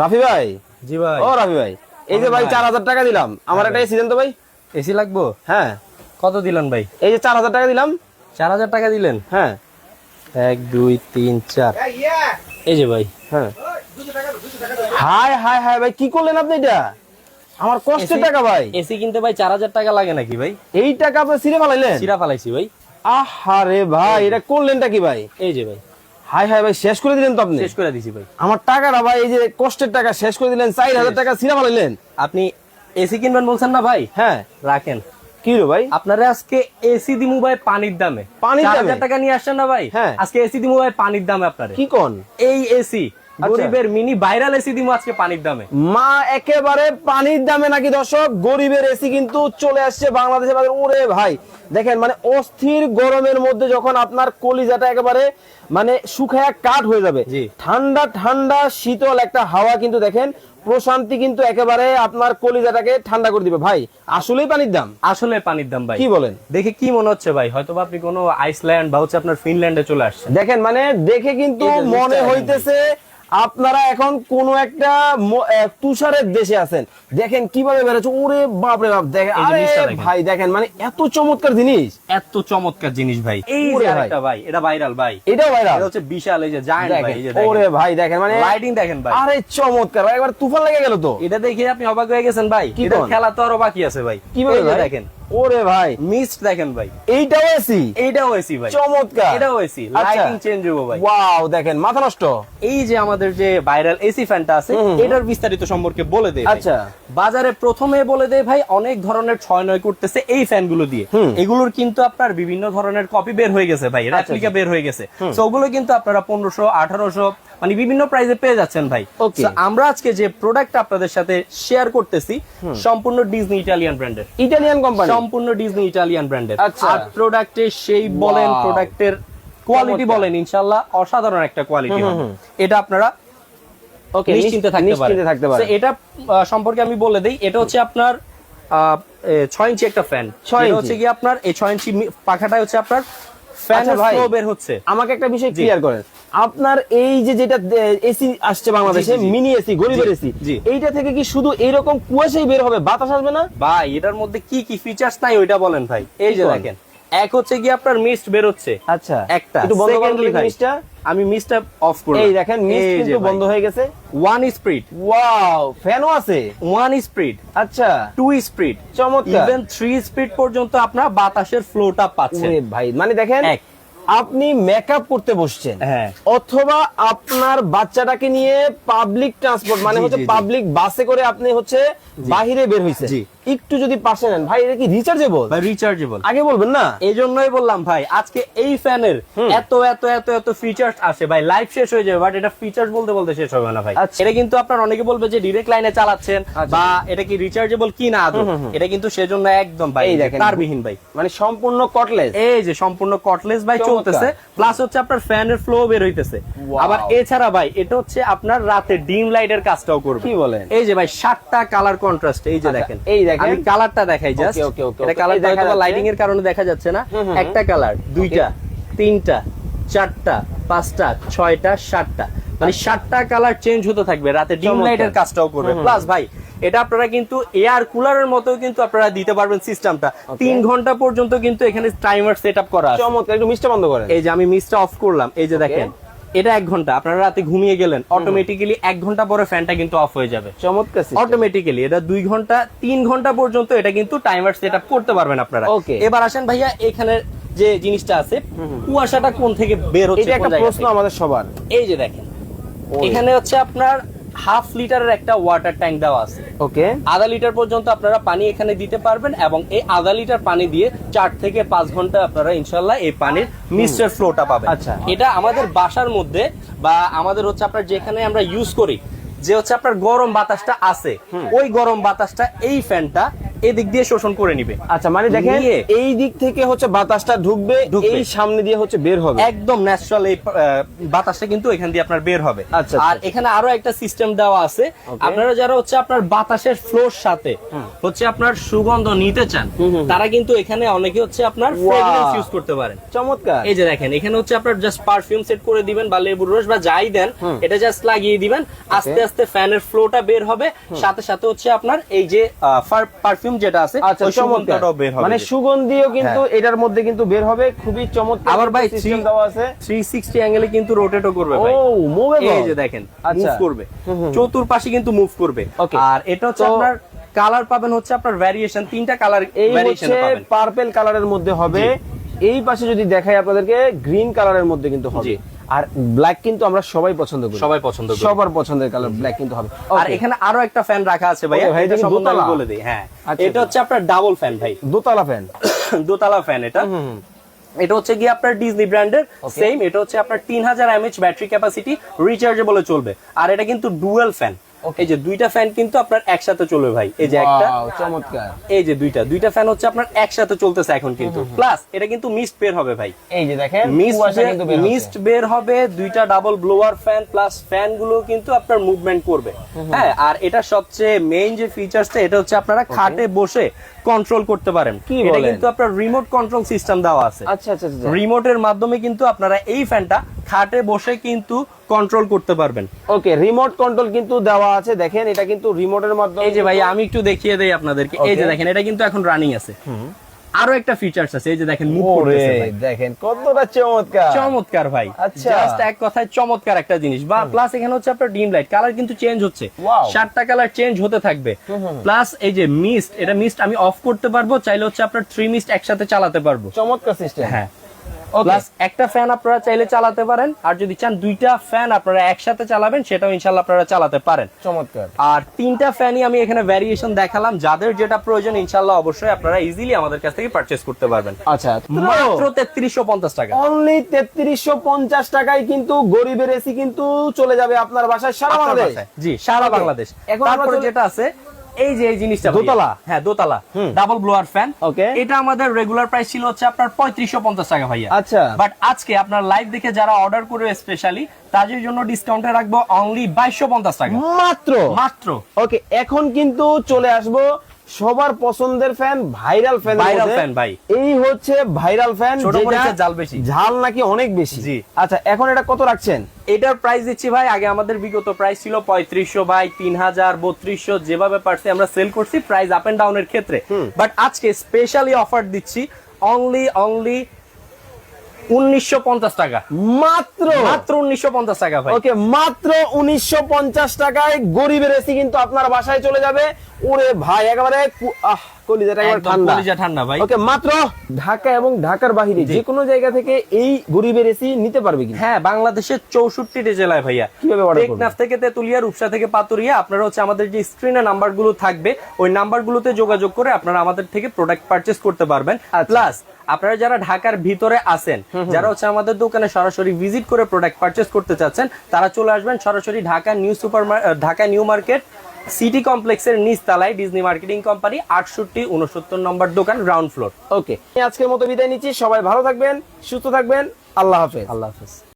রাফি ভাই? জি ভাই। ও রাফি ভাই। এই যে ভাই। চার হাজার টাকা দিলাম। আমার একটা এসি দেন তো ভাই। এসি লাগবো? হ্যাঁ। কত দিলেন ভাই? এই যে চার হাজার টাকা দিলাম। চার হাজার টাকা দিলেন? হ্যাঁ। এক দুই তিন চার। এই যে ভাই। হ্যাঁ। হাই হাই হাই ভাই কি করলেন আপনি এটা? আমার কষ্টের টাকা ভাই। এসি কিনতে ভাই চার হাজার টাকা লাগে নাকি ভাই? এই টাকা আপনি সিরে ফেলাইলেন? চিরা ফালাইছি ভাই। আহারে ভাই এটা করলেনটা কি ভাই? এই যে ভাই। হাই হাই ভাই শেষ করে দিলেন তো আপনি? শেষ করে দিছি ভাই। আমার টাকাটা ভাই এই যে কষ্টের টাকা শেষ করে দিলেন চার হাজার টাকা সিনেমা নিলেন। আপনি এসি কিনবেন বলছেন না ভাই? হ্যাঁ। রাখেন। কি রে ভাই? আপনারা আজকে এসি দিমু ভাই পানির দামে। পানির দামে? টাকা নিয়ে আসছেন না ভাই? হ্যাঁ। আজকে এসি দিমু ভাই পানির দামে আপনারা। কি কোন? এই এসি। গরিবের মিনি ভাইরাল এসি দিমু আজকে পানির দামে। মা একেবারে পানির দামে নাকি দর্শক? গরিবের এসি কিন্তু চলে আসছে বাংলাদেশে ওরে ভাই দেখেন মানে অস্থির গরমের মধ্যে যখন আপনার কলিজাটা একেবারে মানে শুকায়া কাঠ হয়ে যাবে। ঠান্ডা ঠান্ডা শীতল একটা হাওয়া কিন্তু দেখেন প্রশান্তি কিন্তু একেবারে আপনার কলিজাটাকে ঠান্ডা করে দিবে। ভাই আসলেই পানির দাম? আসলে পানির দাম ভাই। কি বলেন? দেখে কি মনে হচ্ছে ভাই? হয়তো আপনি কোনো আইসল্যান্ড বা হচ্ছে আপনার ফিনল্যান্ডে চলে আসছেন। দেখেন মানে দেখে কিন্তু মনে হইতেছে আপনারা এখন কোন একটা তুষারের দেশে আছেন। দেখেন কীভাবে বেড়াচ্ছে ওরে বাপরে বাপ দেখেন। ভাই দেখেন মানে এত চমৎকার জিনিস। এত চমৎকার জিনিস ভাই। এই ভাই। এটা ভাইরাল ভাই। এটাও ভাইরাল? এটা হচ্ছে বিশাল এই যে জায়ান্ট ভাই দেখেন ওরে ভাই দেখেন মানে লাইটিং দেখেন ভাই। আরে চমৎকার একবার তুফান লেগে গেল তো। এটা দেখে আপনি অবাক হয়ে গেছেন ভাই। এটা খেলা তো আরও বাকি আছে ভাই। কীভাবে দেখেন। ওরে ভাই। মিস্ট দেখেন ভাই। এইটাও এসি এইটাও এসি ভাই। চমৎকার। এটাও এসি আচ্ছা। লাইটিং চেঞ্জ হব ভাই। ওয়াও দেখেন মাথা নষ্ট। এই যে আমাদের যে ভাইরাল এসি ফ্যানটা আছে এটার বিস্তারিত সম্পর্কে বলে দেয় আচ্ছা। বাজারে প্রথমে বলে দেয় ভাই অনেক ধরনের ছয় নয় করতেছে এই ফ্যানগুলো দিয়ে। এগুলোর কিন্তু আপনার বিভিন্ন ধরনের কপি বের হয়ে গেছে ভাই আচ্ছা, রেপ্লিকা বের হয়ে গেছে। তো ওগুলো কিন্তু আপনারা পনেরোশো আঠারোশো মানে বিভিন্ন প্রাইসে পেয়ে যাচ্ছেন ভাই। আমরা আজকে যে প্রোডাক্ট আপনাদের সাথে শেয়ার করতেছি সম্পূর্ণ ডিজনি ইটালিয়ান ব্র্যান্ডের ইটালিয়ান কোম্পানি সম্পূর্ণ ডিজনি ইটালিয়ান ব্র্যান্ডের। আর প্রোডাক্টের সেই বলেন. প্রোডাক্টের কোয়ালিটি বলেন ইনশাল্লাহ অসাধারণ একটা কোয়ালিটি এটা আপনারা ওকে নিশ্চিন্তে থাকতে পারেন। নিশ্চিন্তে থাকতে পারেন। এটা সম্পর্কে আমি বলে দেই এটা হচ্ছে আপনার আহ, ছয় ইঞ্চি একটা ফ্যান ছয়। হচ্ছে কি আপনার এই ছয় ইঞ্চি পাখাটা হচ্ছে আপনার আচ্ছা বের হচ্ছে। আমাকে একটা বিষয়। ক্লিয়ার করেন। আপনার এই যে যেটা এসি আসছে বাংলাদেশে। মিনি এসি গরিবের এসি এইটা থেকে কি শুধু এইরকম কুয়াশাই বের হবে বাতাস আসবে না? ভাই এটার মধ্যে কি কি ফিচার্স নাই ওইটা বলেন ভাই। এই যে দেখেন। এক হচ্ছে কি আপনার মিস্ট বের হচ্ছে আচ্ছা। একটা। একটু বন্ধ তো ভাই, জিনিসটা আমি মিস্টটা অফ করলাম। এই দেখেন মিস্ট কিন্তু বন্ধ হয়ে গেছে। ওয়ান স্পিড ওয়াও ফ্যানও আছে। ওয়ান স্পিড আচ্ছা। টু স্পিড চমৎকার। ইভেন থ্রি স্পিড পর্যন্ত আপনার বাতাসের ফ্লোটা পাচ্ছেন ভাই মানে দেখেন। আপনি মেকআপ করতে বসছেন। হ্যাঁ। অথবা আপনার বাচ্চাটাকে নিয়ে পাবলিক ট্রান্সপোর্ট মানে হচ্ছে। পাবলিক বাসে করে আপনি হচ্ছে বাহিরে বের হইছে জি। একটু যদি পাশে নেন ভাই এটা কি রিচার্জেবল বা রিচার্জেবল আগে বলবেন না? এই জন্যই বললাম ভাই আজকে এই ফ্যানের এত এত এত এত ফিচার্স আছে ভাই লাইফ শেষ হয়ে যাবে বাট এটা ফিচার্স বলতে বলতে শেষ হবে না ভাই। আচ্ছা। এটা কিন্তু আপনার অনেকে বলবে যে ডিরেক্ট লাইনে চালাচ্ছেন বা এটা কি রিচার্জেবল কি না এটা কিন্তু সেজন্য একদম ভাই এই দেখেন। তারবিহীন ভাই। মানে সম্পূর্ণ কটলেস এই যে সম্পূর্ণ কটলেস ভাই চলতেছে। প্লাস হচ্ছে আপনার ফ্যানের ফ্লো বের হইতেছে। আবার এছাড়া ভাই এটা হচ্ছে আপনার রাতে ডিম লাইটের কাজটাও করবে। কি বলেন? এই যে ভাই সাতটা কালার কন্ট্রাস্ট এই যে আচ্ছা, দেখেন। এই দেখেন। আমি কালারটা দেখাই জাস্ট okay, okay, এটা। লাইটিং এর কারণে দেখা যাচ্ছে না। একটা কালার দুইটা তিনটা চারটা পাঁচটা ছয়টা সাতটা। মানে সাতটা কালার চেঞ্জ হতে থাকবে রাতে। ডিম। লাইটের কাজটাও করবে। প্লাস ভাই এটা আপনারা কিন্তু এয়ার কুলারের মতো কিন্তু আপনারা দিতে পারবেন সিস্টেমটা তিন ঘণ্টা পর্যন্ত কিন্তু এখানে টাইমার সেট আপ করা চমৎকার একটু মিষ্টি বন্ধ করেন। এই যে আমি মিসটা অফ করলাম। এই যে দেখেন। এটা এক ঘণ্টা। আপনারা রাতে ঘুমিয়ে গেলেন অটোমেটিক্যালি এক ঘণ্টা পরে ফ্যানটা কিন্তু অফ হয়ে যাবে। চমৎকার। অটোমেটিক্যালি এটা দুই ঘণ্টা তিন ঘণ্টা পর্যন্ত এটা কিন্তু টাইমার সেট আপ করতে পারবেন আপনারা। ওকে এবার আসেন ভাইয়া এখানে যে জিনিসটা আছে কুয়াশাটা কোন থেকে বের হচ্ছে এটা একটা প্রশ্ন আমাদের সবার। এই যে দেখেন এখানে হচ্ছে আপনার হাফ লিটারের একটা ওয়াটার ট্যাঙ্ক দেওয়া আছে। ওকে আধা লিটার পর্যন্ত আপনারা পানি এখানে দিতে পারবেন এবং এই আধা লিটার পানি দিয়ে চার থেকে পাঁচ ঘণ্টা আপনারা ইনশাল্লাহ এই পানির মিস্টার ফ্লোটা পাবেন। আচ্ছা। এটা আমাদের বাসার মধ্যে বা আমাদের হচ্ছে আপনার যেখানে আমরা ইউজ করি যে হচ্ছে আপনার গরম বাতাসটা আছে ওই গরম বাতাসটা এই ফ্যানটা এদিক দিয়ে শোষণ করে নিবে। আচ্ছা মানে দেখেন এই দিক থেকে হচ্ছে বাতাসটা ঢুকবে। এই সামনে দিয়ে হচ্ছে বের হবে। একদম ন্যাচারাল এই বাতাসটা কিন্তু এখান দিয়ে আপনার বের হবে। আচ্ছা, আর আচ্ছা। এখানে আরও একটা সিস্টেম দেওয়া আছে। আপনারা যারা হচ্ছে আপনার বাতাসের ফ্লোর সাথে হচ্ছে আপনার সুগন্ধ নিতে চান তারা কিন্তু এখানে অনেকে হচ্ছে আপনার. ফ্রেগরেন্স ইউজ করতে পারেন। চমৎকার। এই যে দেখেন এখানে হচ্ছে আপনার জাস্ট পারফিউম সেট করে দিবেন বা লেবুর রস বা যাই দেন এটা জাস্ট লাগিয়ে দিবেন। আস্তে আস্তে ফ্যানের ফ্লোটা বের হবে। সাথে সাথে হচ্ছে আপনার এই যে পারফিউম যেটা আছে আচ্ছা সুগন্ধটাও বের হবে মানে সুগন্ধিও কিন্তু এটার মধ্যে কিন্তু বের হবে খুবই চমৎকার আবার ভাই সিস্টেম দেওয়া আছে। 360 অ্যাঙ্গেলে কিন্তু রোটেটও করবে ভাই। ও মুভেবল এই যে দেখেন আচ্ছা। মুভ করবে। চতুর্পাশে কিন্তু মুভ করবে। আর এটা হচ্ছে আপনার কালার পাবেন হচ্ছে আপনার ভ্যারিয়েশন তিনটা কালার এই হচ্ছে পার্পল কালারের মধ্যে হবে। এই পাশে যদি দেখাই আপনাদেরকে গ্রিন কালারের মধ্যে কিন্তু হবে। আর ব্ল্যাক কিন্তু আমরা সবাই পছন্দ করি। সবাই পছন্দ করি। সবার পছন্দের কালার ব্ল্যাক কিন্তু হবে। আর এখানে আরও একটা ফ্যান রাখা আছে ভাই ভাই, এটা দোতলা? বলে দিই হ্যাঁ। এটা হচ্ছে আপনার ডাবল ফ্যান ভাই। দোতলা ফ্যান দোতলা ফ্যান এটা। এটা হচ্ছে কি আপনার ডিজনি ব্র্যান্ডের সেম এটা হচ্ছে আপনার তিন হাজার এমএচ ব্যাটারি ক্যাপাসিটি রিচার্জেবল চলবে। আর এটা কিন্তু ডুয়েল ফ্যান এই যে দুইটা ফ্যান কিন্তু আপনার একসাথে চলবে ভাই। এই যে একটা চমৎকার। এই যে দুইটা। দুইটা ফ্যান হচ্ছে আপনার একসাথে চলতেছে এখন কিন্তু। প্লাস এটা কিন্তু মিস্ট বের হবে ভাই। এই যে দেখেন মিস্ট কিন্তু বের মিস্ট বের হবে দুইটা ডাবল ব্লোয়ার ফ্যান প্লাস ফ্যানগুলো কিন্তু আপনার মুভমেন্ট করবে। হ্যাঁ আর এটা সবচেয়ে মেইন যে ফিচারসটা এটা হচ্ছে আপনারা খাটে বসে কন্ট্রোল করতে পারেন। কি এটা? কিন্তু আপনার রিমোট কন্ট্রোল সিস্টেম দেওয়া আছে। আচ্ছা আচ্ছা আচ্ছা রিমোটের মাধ্যমে কিন্তু আপনারা এই ফ্যানটা খাটে বসে কিন্তু কন্ট্রোল করতে পারবেন। ওকে রিমোট কন্ট্রোল কিন্তু দেওয়া আছে। দেখেন এটা কিন্তু রিমোটের মাধ্যমে এই যে ভাই আমি একটু দেখিয়ে দেই আপনাদেরকে। এই যে দেখেন এটা কিন্তু এখন রানিং আছে। আরও একটা ফিচারস আছে। এই যে দেখেন মুভ করতেছে দেখেন কতটা চমৎকার। চমৎকার ভাই। আচ্ছা। জাস্ট এক কথায় চমৎকার একটা জিনিস। বা প্লাস এখানে হচ্ছে আপনার ডিম লাইট কালার কিন্তু চেঞ্জ হচ্ছে। সাতটা কালার চেঞ্জ হতে থাকবে। প্লাস এই যে মিস্ট এটা মিস্ট আমি অফ করতে পারব। চাইলে হচ্ছে আপনার থ্রি মিস্ট একসাথে চালাতে পারব। চমৎকার সিস্টেম হ্যাঁ. প্লাস একটা ফ্যান আপনারা চাইলে চালাতে পারেন। আর যদি চান দুইটা ফ্যান আপনারা একসাথে চালাবেন সেটাও ইনশাল্লাহ আপনারা চালাতে পারেন। চমৎকার। আর তিনটা ফ্যানই আমি এখানে ভ্যারিয়েশন দেখালাম। যাদের যেটা প্রয়োজন ইনশাল্লাহ অবশ্যই আপনারা ইজিলি আমাদের কাছ থেকে পারচেস করতে পারবেন। আচ্ছা মাত্র তেত্রিশশো পঞ্চাশ টাকা। অনলি তেত্রিশশো পঞ্চাশ টাকায় কিন্তু গরিবের এসি কিন্তু চলে যাবে আপনার বাসায় সারা বাংলাদেশ। জি সারা. বাংলাদেশ। এখন তারপরে যেটা আছে এই যে এই জিনিসটা। দোতলা? হ্যাঁ দোতলা ডাবল ব্লোয়ার ফ্যান Okay. এটা আমাদের রেগুলার প্রাইস ছিল হচ্ছে আপনার পঁয়ত্রিশশো পঞ্চাশ টাকা ভাইয়া আচ্ছা। বাট আজকে আপনার লাইভ দেখে যারা অর্ডার করবে স্পেশালি তাদের জন্য ডিসকাউন্টে রাখব অনলি বাইশশো পঞ্চাশ টাকা মাত্র মাত্র ওকে এখন কিন্তু চলে আসব সবার পছন্দের fan viral fan Viral fan, ভাই। এই হচ্ছে ভাইরাল ফ্যান জাল বেশি। ঝাল নাকি অনেক বেশি জি। আচ্ছা এখন এটা কত রাখছেন এটার প্রাইস দিচ্ছি ভাই আগে আমাদের বিগত প্রাইস ছিল পঁয়ত্রিশশো ভাই তিন হাজার বত্রিশশো যেভাবে পারছি আমরা সেল করছি প্রাইস আপ এন্ড ডাউনের ক্ষেত্রে। বাট আজকে স্পেশালি অফার দিচ্ছি অনলি অনলি উনিশশো পঞ্চাশ টাকা। মাত্র? মাত্র উনিশশো পঞ্চাশ টাকা ভাই। ওকে মাত্র উনিশশো পঞ্চাশ টাকায় গরিবের এসি কিন্তু আপনার বাসায় চলে যাবে। ওরে ভাই একেবারে আহ কলিজাটা একবার ঠান্ডা। কলিজা ঠান্ডা ভাই। ওকে মাত্র ঢাকা এবং ঢাকার বাহিরে যে কোনো জায়গা থেকে এই গরিবের এসি নিতে পারবে কি হ্যাঁ বাংলাদেশের চৌষট্টিটি জেলায় ভাইয়া। কীভাবে order করবে? টেকনাফ থেকে তেতুলিয়া রূপসা থেকে পাতুরিয়া আপনারা হচ্ছে আমাদের যে স্ক্রিনে নাম্বারগুলো থাকবে ওই নাম্বারগুলোতে যোগাযোগ করে আপনারা আমাদের থেকে প্রোডাক্ট পারচেজ করতে পারবেন। আচ্ছা। প্লাস আপনারা যারা ঢাকার ভিতরে আছেন যারা হচ্ছে আমাদের দোকানে সরাসরি ভিজিট করে প্রোডাক্ট পারচেজ করতে চাচ্ছেন তারা চলে আসবেন সরাসরি Dhaka new super Dhaka new market city কমপ্লেক্সের নিচ তলায় ডিজনি মার্কেটিং কোম্পানি, আটষট্টি উনসত্তর নম্বর দোকান, গ্রাউন্ড ফ্লোর। ওকে আজকের মতো বিদায় নিচ্ছি। সবাই ভালো থাকবেন, সুস্থ থাকবেন। আল্লাহ হাফেজ। আল্লাহ হাফিজ।